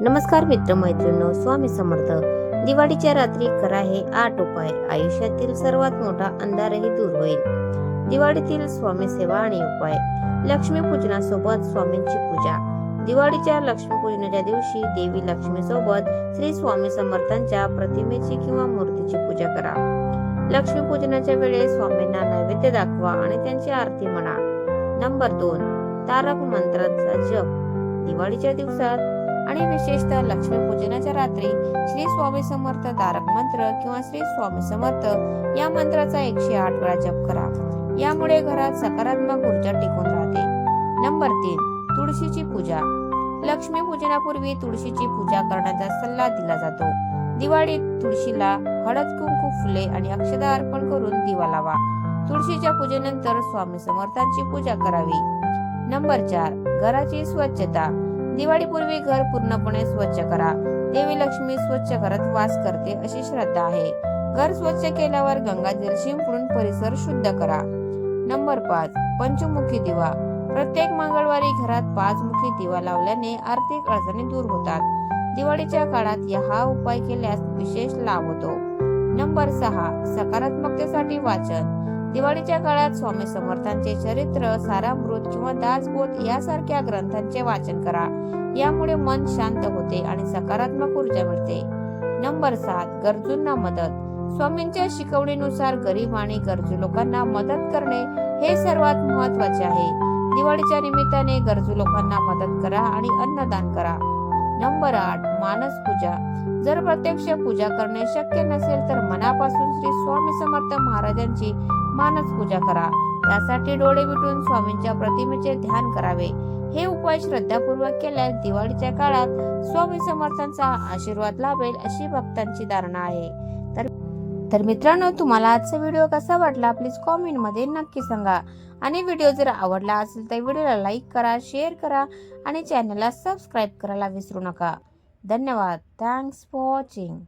नमस्कार मित्रमैत्रिणींनो स्वामी समर्थ. दिवाळीच्या रात्री करा हे आठ उपाय. आयुष्यातील सर्वात मोठा अंधारही दूर होईल. दिवाळीतील स्वामी सेवा आणि उपाय. लक्ष्मी पूजनासोबत स्वामींची पूजा. दिवाळीच्या लक्ष्मी पूजनाच्या दिवशी देवी लक्ष्मी सोबत श्री स्वामी समर्थांच्या प्रतिमेची किंवा मूर्तीची पूजा करा. लक्ष्मी पूजनाच्या वेळेस स्वामींना नैवेद्य दाखवा आणि त्यांची आरती म्हणा. नंबर दोन. तारक मंत्राचा जप. दिवाळीच्या दिवसात आणि विशेषतः लक्ष्मी पूजनाच्या रात्री श्री स्वामी समर्थ तारक मंत्र किंवा श्री स्वामी समर्थ या मंत्राचा एकशे आठ वेळा जप करा. यामुळे घरात सकारात्मक ऊर्जा टिकून राहते. नंबर तीन तुळशीची पूजा. लक्ष्मी पूजनापूर्वी तुळशीची पूजा करण्याचा सल्ला दिला जातो. दिवाळीत तुळशीला हळद कुंकू फुले आणि अक्षदा अर्पण करून दिवा लावा. तुळशीच्या पूजेनंतर स्वामी समर्थांची पूजा करावी. नंबर चार घराची स्वच्छता. दिवाळीपूर्वी घर पूर्णपणे स्वच्छ करा. देवी लक्ष्मी स्वच्छ घरात वास करते अशी श्रद्धा आहे. घर स्वच्छ केल्यावर गंगाजल शिंपडून परिसर शुद्ध करा. नंबर पाच पंचमुखी दिवा. प्रत्येक मंगळवारी घरात पाचमुखी दिवा लावल्याने आर्थिक अडचणी दूर होतात. दिवाळीच्या काळात या हा उपाय केल्यास विशेष लाभ होतो. नंबर सहा सकारात्मकतेसाठी वाचन. दिवाळीच्या काळात स्वामी समर्थांचे चरित्र सारामृत किंवा दासबोध यासारख्या ग्रंथांचे वाचन करा. यामुळे मन शांत होते आणि सकारात्मक ऊर्जा मिळते. नंबर सात गरजूंना मदत. स्वामींच्या शिकवणीनुसार गरीब आणि गरजू लोकांना मदत करणे हे सर्वात महत्त्वाचे आहे. दिवाळीच्या निमित्ताने गरजू लोकांना मदत करा आणि अन्नदान करा. नंबर आठ मानस पूजा. जर प्रत्यक्ष पूजा करणे शक्य नसेल तर मनापासून श्री स्वामी समर्थ महाराजांची मानस पूजा करा. त्यासाठी डोळे मिटून स्वामींच्या प्रतिमेचे ध्यान करावे. हे उपाय श्रद्धापूर्वक केल्यास दिवाळीच्या काळात स्वामी समर्थांचा आशीर्वाद लाभेल अशी भक्तांची धारणा आहे. तर तर मित्रांनो तुम्हाला आजचा व्हिडिओ कसा वाटला प्लीज कॉमेंटमध्ये नक्की सांगा. आणि व्हिडिओ जर आवडला असेल तर व्हिडिओला लाईक करा शेअर करा आणि चॅनलला सबस्क्राईब करायला विसरू नका. धन्यवाद. Thanks for watching.